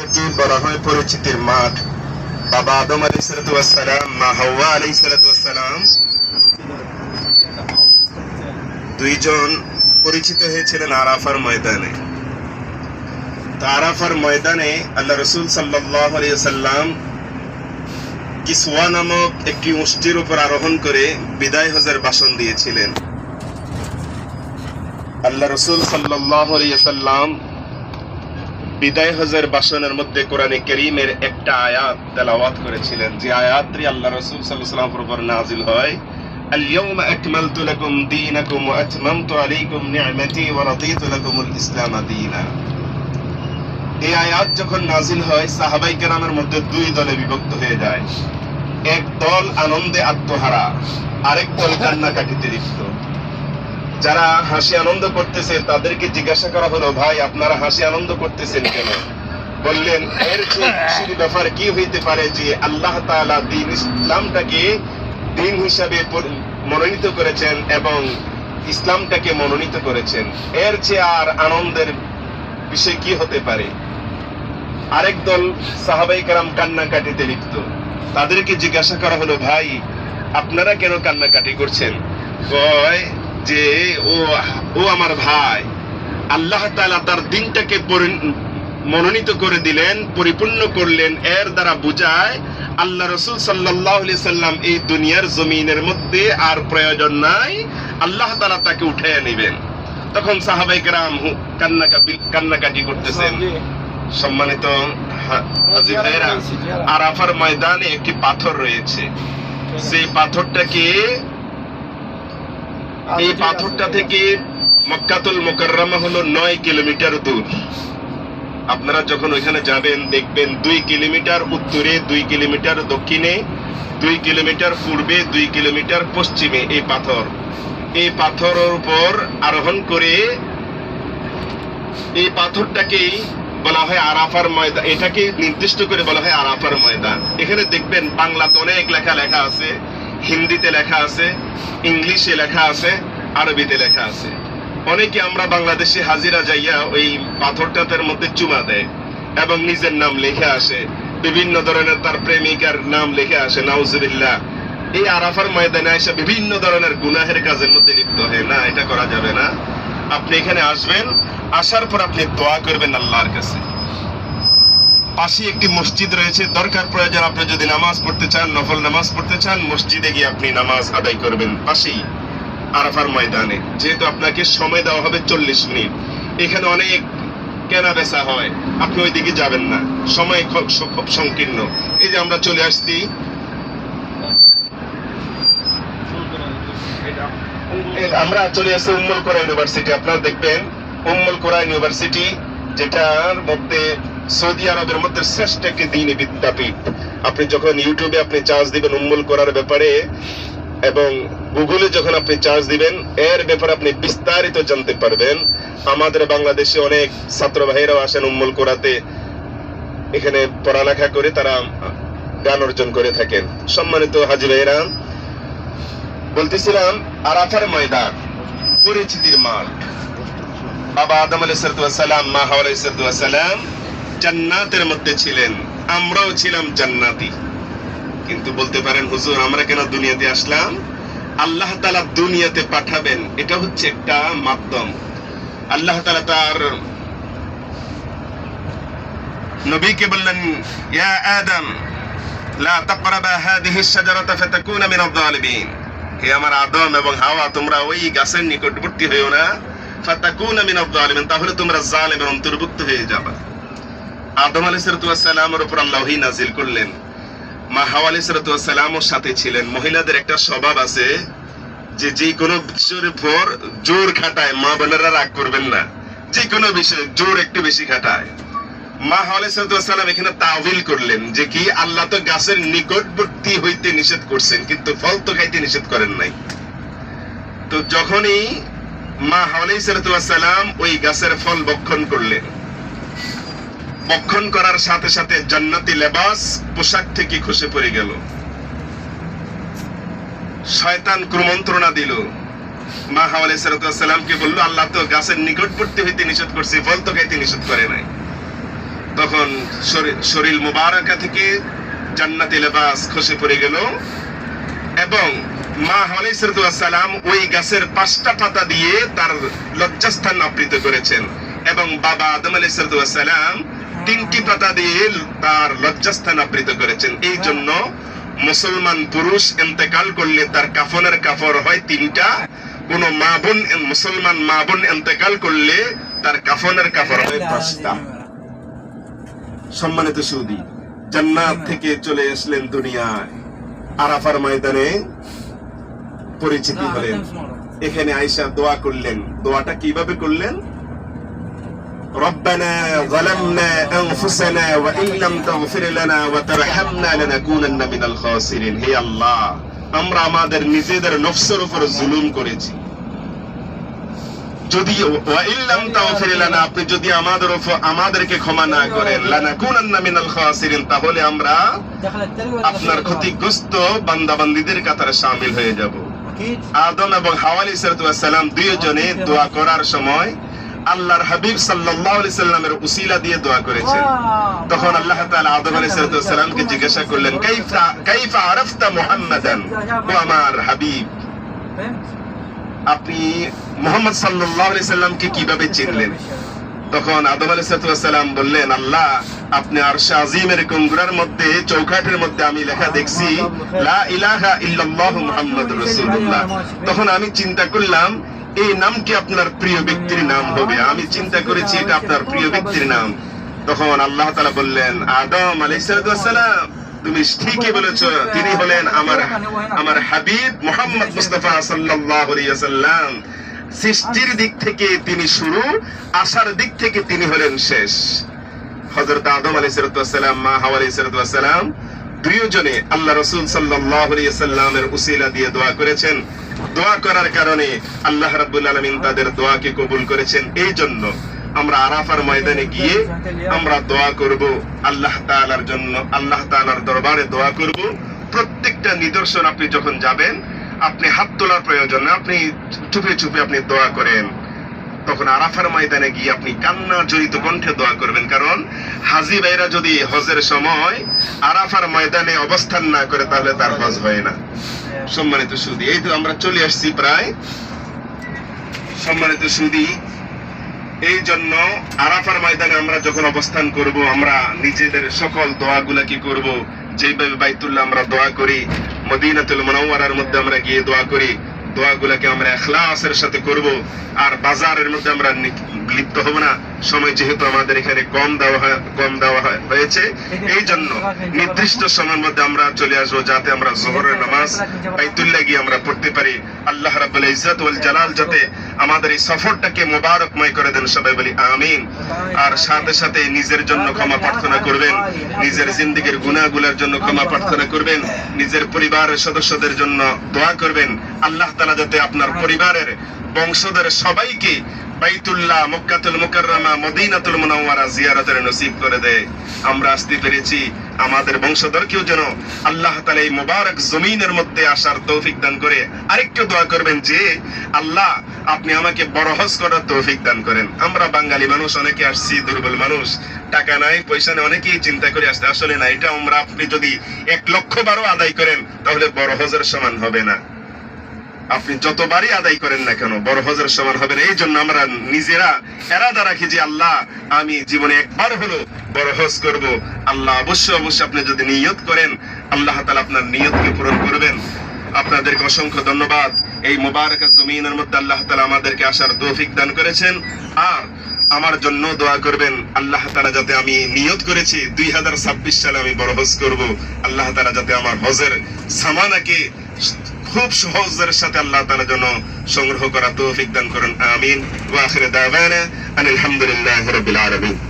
থেকে বলা হয় মাঠ বাবা আদম আলী মা হাওয়া আলী সালাম দুইজন পরিচিত হয়েছিলেন আরাফার ময়দানে আরাফার ময়দানে আল্লাহ রসুল সাল্লাম কিসওয়া নামক একটি উষ্টির উপর আরোহণ করে বিদায় হজের ভাষণ দিয়েছিলেন আল্লাহ রসুল সাল্লাম বিদায় হজের বাসনের মধ্যে কোরআনে করিমের একটা আয়াত তেলাওয়াত করেছিলেন যে আয়াতটি আল্লাহ রসুল সাল্লাহ সাল্লামের উপর নাজিল হয় اليوم أكملت لكم دينكم وأتممت عليكم نعمتي ورضيت لكم الإسلام دينا এই আয়াত যখন নাজিল হয় সাহাবাই কেরামের মধ্যে দুই দলে বিভক্ত হয়ে যায় এক দল আনন্দে আত্মহারা আরেক দল কান্নাকাটিতে লিপ্ত যারা হাসি আনন্দ করতেছে, তাদেরকে জিজ্ঞাসা করা হলো, ভাই, আপনারা হাসি আনন্দ করতেছেন কেন? বললেন, এর চেয়ে ব্যাপার কি হইতে পারে যে আল্লাহ তাআলা দিন ইসলামটাকে দিন হিসাবে মনোনীত করেছেন এবং ইসলামটাকে মনোনীত করেছেন? এর চেয়ে আর আনন্দের বিষয় কি হতে পারে? আরেক দল সাহাবাই কারাম কান্নাকাটিতে লিপ্ত। তাদেরকে জিজ্ঞাসা করা হলো, ভাই, আপনারা কেন কান্নাকাটি করছেন? কয় যে ও ও আমার ভাই। আল্লাহ তাআলা তার দিনটাকে মনোনীত করে দিলেন পরিপূর্ণ করলেন এর দ্বারা বুঝায় আল্লাহ রসুল সাল্লাহ সাল্লাম এই দুনিয়ার জমিনের মধ্যে আর প্রয়োজন নাই আল্লাহ তাআলা তাকে উঠে নেবেন। তখন সাহাবাই কেরাম কান্নাকাটি কান্নাকাটি করতেছেন। সম্মানিত আরাফার ময়দানে একটি পাথর রয়েছে। সেই পাথরটাকে এই পাথরটা থেকে মক্কাতুল মোকাররমা হলো নয় কিলোমিটার দূর। আপনারা যখন ওইখানে যাবেন, দেখবেন দুই কিলোমিটার উত্তরে, দুই কিলোমিটার দক্ষিণে, দুই কিলোমিটার পূর্বে, দুই কিলোমিটার পশ্চিমে এই পাথর। এই পাথরের উপর আরোহণ করে এই পাথরটাকেই বলা হয় আরাফার ময়দান। এটাকে নির্দিষ্ট করে বলা হয় আরাফার ময়দান। এখানে দেখবেন বাংলাতে অনেক লেখা লেখা আছে। হিন্দিতে লেখা আছে, ইংলিশে লেখা আছে, আরবিতে লেখা আছে। অনেকে আমরা বাংলাদেশে হাজিরা যাইয়া ওই পাথরটাতের মধ্যে চুমা দেয় এবং নিজের নাম লিখে আসে। বিভিন্ন ধরনের তার প্রেমিকার নাম লিখে আসে, নাউজুবিল্লাহ। এই আরাফার ময়দানে এসে বিভিন্ন ধরনের গুনাহের কাজের মধ্যে লিপ্ত হয়। না, এটা করা যাবে না। আপনি এখানে আসবেন, আসার পর আপনি দোয়া করবেন আল্লাহর কাছে। পাশে একটি মসজিদ রয়েছে। দরকার প্রয়োজন আপনি যদি নামাজ পড়তে চান, নফল নামাজ পড়তে চান, মসজিদে গিয়ে আপনি নামাজ আদায় করবেন। পাশেই আরাফার ময়দানে। যেহেতু আপনাকে সময় দেওয়া হবে চল্লিশ মিনিট। এখানে অনেক কেনা বেচা হয়। আপনি ওইদিকে যাবেন না। সময় খুব সংকীর্ণ। এই যে আমরা চলে আসছি। আমরা চলে আসছি উম্মুল কোরা ইউনিভার্সিটি। আপনারা দেখবেন উম্মুল কোরা ইউনিভার্সিটি, যেটার মধ্যে সৌদি আরবের মধ্যে শ্রেষ্ঠ একটি দিনী বিদ্যাপীঠ। আপনি যখন ইউটিউবে আপনি চার্জ দিবেন উম্মুল করার ব্যাপারে এবং গুগলে যখন আপনি চার্জ দিবেন, এর ব্যাপারে আপনি বিস্তারিত জানতে পারবেন। আমাদের বাংলাদেশে অনেক ছাত্র ভাইরাও আসেন উম্মুল কোরাতে। এখানে পড়ালেখা করে তারা জ্ঞান অর্জন করে থাকেন। সম্মানিত হাজি ভাইরা বলতেছিলাম, আরাফার ময়দান, পরিচিতির মাঠ। বাবা আদম আলাই সালাম, মা হাওয়া আলাই সালাম জান্নাতের মধ্যে ছিলেন। আমরাও ছিলাম জান্নাতি। কিন্তু বলতে পারেন, হুজুর, আমরা কেন দুনিয়াতে আসলাম? আল্লাহ তাআলা দুনিয়াতে পাঠাবেন, এটা হচ্ছে একটা মাধ্যম। আল্লাহ তাআলা তার নবীকে বললেন, ইয়া আদম, লা তাকরাবা হাদিহি শাজারাতা ফাতাকুনা মিনাল যালিমিন হে আমার আদম এবং হাওয়া, তোমরা ওই গাছের নিকটবর্তী হইও না। ফাতাকুনা মিনাল যালিমিন তাহলে তোমরা জালিমের অন্তর্ভুক্ত হয়ে যাবে। আদম আলাইহিস সালামের উপর আল্লাহ নাজিল করলেন। মা হাওয়া আলাইহিস সালামও সাথে ছিলেন। মহিলাদের একটা স্বভাব আছে যে যে কোনো বিষয়ের উপর জোর খাটায়, মা বোনেরা রাগ করবেন না। যে কোনো বিষয়ে জোর একটু বেশি খাটায়। মা সালাম এখানে তাওবিল করলেন যে কি আল্লাহ তো গাছের নিকটবর্তী হইতে নিষেধ করছেন, কিন্তু ফল তো খাইতে নিষেধ করেন নাই। তো যখনই মা সালাম ওই গাছের ফল বক্ষণ করলেন বক্ষণ করার সাথে সাথে জান্নাতি লেবাস পোশাক থেকে খসে পড়ে গেল। শয়তান কুমন্ত্রণা দিল। মা হাওয়া সালামকে বলল, আল্লাহ তো গাছের নিকটবর্তী হইতে নিষেধ করছে, ফল তো খাইতে নিষেধ করে নাই। তখন শরীর মুবারকা থেকে জান্নাতি লেবাস খসে পড়ে গেল এবং মা সালাম ওই গাছের পাঁচটা পাতা দিয়ে তার লজ্জাস্থান আবৃত করেছেন এবং বাবা আদম সালাম তিনটি পাতা দিয়ে তার লজ্জাস্থান আবৃত করেছেন। এই জন্য মুসলমান পুরুষ এন্তেকাল করলে তার কাফনের কাফর হয় তিনটা। কোন মা বোন মুসলমান মা বোন এন্তেকাল করলে তার কাফনের কাফর হয় পাঁচটা। সম্মানিত সৌদি জান্নাত থেকে চলে আসলেন দুনিয়ায়। আরাফার ময়দানে পরিচিতি হলেন। এখানে আয়সা দোয়া করলেন। দোয়াটা কীভাবে করলেন? ربنا ظلمنا أنفسنا وإن لم تغفر لنا وترحمنا لنكونن من الخاسرين হে আল্লাহ আমরা আমাদের নিজেদের নফসের উপর জুলুম করেছি যদি ওয়াইল্লাম তাগফির লানা আপনি যদি আমাদের উপর আমাদেরকে ক্ষমা না করেন লানাকুনান্না মিনাল খাসিরিন তাহলে আমরা আপনার ক্ষতিগ্রস্ত বান্দাবান্দিদের কাতারে শামিল হয়ে যাব اكيد আদম এবং হাওয়া আলাইহিস সালাম দুইজনে দোয়া করার সময় আল্লাহর হাবিব সাল্লামের উসিলা দিয়ে দোয়া করেছেন। তখন আল্লাহ আদম আলাইহিস সালামকে জিজ্ঞাসা করলেন আমার হাবিব। আপনি মোহাম্মদ সাল্লামকে কীভাবে চিনলেন? তখন আদম আলাইসালাম বললেন আল্লাহ আপনি আর শাহিমের কঙ্গুরার মধ্যে চৌকাঠের মধ্যে আমি লেখা দেখছি লা ইলাহা তখন আমি চিন্তা করলাম এই নামটি আপনার প্রিয় ব্যক্তির নাম হবে। আমি চিন্তা করেছি এটা আপনার প্রিয় ব্যক্তির নাম। তখন আল্লাহ তাআলা বললেন, আদম আলাইহিস সালাম তুমি ঠিকই বলেছ। তিনি হলেন আমার আমার হাবিব মোহাম্মদ মুস্তাফা আলাইহি সৃষ্টির দিক থেকে তিনি শুরু আসার দিক থেকে তিনি হলেন শেষ। হযরত আদম আলাইহিস সালাম মা হাওয়া আলাইহিস দুইজনে আল্লাহ রসুল সাল্লামের উসিলা দিয়ে দোয়া করেছেন। দোয়া করার কারণে আল্লাহ রাব্বুল আলামিন তাদের দোয়াকে কবুল করেছেন। এই জন্য আমরা আরাফার ময়দানে গিয়ে আমরা দোয়া করব। আল্লাহ তাআলার জন্য, আল্লাহ তাআলার দরবারে দোয়া করব। প্রত্যেকটা নিদর্শন আপনি যখন যাবেন, আপনি হাত তোলার প্রয়োজন আপনি চুপে চুপে আপনি দোয়া করেন। তখন আরাফার ময়দানে গিয়ে আপনি কান্না জড়িত কণ্ঠে দোয়া করবেন। কারণ হাজি ভাইরা যদি হজের সময় আরাফার ময়দানে অবস্থান না করে, তাহলে তার হজ হয় না। সম্মানিত সুদী, এই তো আমরা চলে আসছি প্রায়। সম্মানিত সুদী, এই জন্য আরাফার ময়দানে আমরা যখন অবস্থান করব, আমরা নিজেদের সকল দোয়াগুলা কি করব? যেভাবে বাইতুল্লাহ আমরা দোয়া করি, মদিনাতুল মুনাওয়ারার মধ্যে আমরা গিয়ে দোয়া করি। দোয়াগুলাকে আমরা এখলাসের সাথে করব আর বাজারের মধ্যে আমরা লিপ্ত হব না। সময় যেহেতু আমাদের এখানে কম দেওয়া হয়- কম দেওয়া হয়েছে। এই জন্য নির্দিষ্ট সময়ের মধ্যে আমরা চলে আসব যাতে আমরা জোহরের নামাজ, বাইতুল্লাহ গিয়ে আমরা পড়তে পারি। আল্লাহ রাব্বুল ইজ্জত ওয়াল জালাল যাতে আমাদের এই সফরটাকে মোবারকময় করে দেন সবাই বলি আমিন। আর সাথে সাথে নিজের জন্য ক্ষমা প্রার্থনা করবেন। নিজের জিন্দিগির গুনাহগুলোর জন্য ক্ষমা প্রার্থনা করবেন। নিজের পরিবারের সদস্যদের জন্য দোয়া করবেন। আল্লাহ তাআলা যাতে আপনার পরিবারের বংশধর সবাইকে বাইতুল্লাহ মক্কাতুল মুকাররমা, মদিনাতুল মুনাওয়ারা জিয়ারতের নসিব করে দেয় আমরা আসতে পেরেছি। আমাদের বংশধরকেও যেন আল্লাহ তাআলা এই মুবারক জমিনের মধ্যে আসার তৌফিক দান করে। আরেকটু দোয়া করবেন যে, আল্লাহ, আপনি আমাকে বড় হজ করার তৌফিক দান করেন। আমরা বাঙালি মানুষ, অনেকে আসছি দুর্বল মানুষ। টাকা নাই, পয়সা নেই, অনেকেই চিন্তা করে আসতে আসলে না, এটা আমরা আপনি যদি এক লক্ষ বারো আদায় করেন, তাহলে বড় হজের সমান হবে না। আপনি যতবারই আদায় করেন না কেন, বড় হজের সমান হবে না। এই জন্য আমরা নিজেরা এরাদা রাখি যে, আল্লাহ, আমি জীবনে একবার হলো বড় হজ করব। আল্লাহ অবশ্যই অবশ্যই আপনি যদি নিয়ত করেন, আল্লাহ তাআলা আপনার নিয়তকে পূরণ করবেন। আপনাদেরকে অসংখ্য ধন্যবাদ। এই মোবারক জমিনের মধ্যে আল্লাহ তাআলা আমাদেরকে আসার তৌফিক দান করেছেন। আর আমার জন্য দোয়া করবেন, আল্লাহ তাআলা যাতে আমি নিয়ত করেছি, দুই হাজার ছাব্বিশ সালে আমি বড় হজ করব। আল্লাহ তাআলা যাতে আমার হজের সামানাকে খুব সহজের সাথে আল্লাহ তালা যেন সংগ্রহ করা তৌফিক দান করুন, আমিন। ওয়াখির দাওয়ানা আলহামদুলিল্লাহ রবিল আলামিন।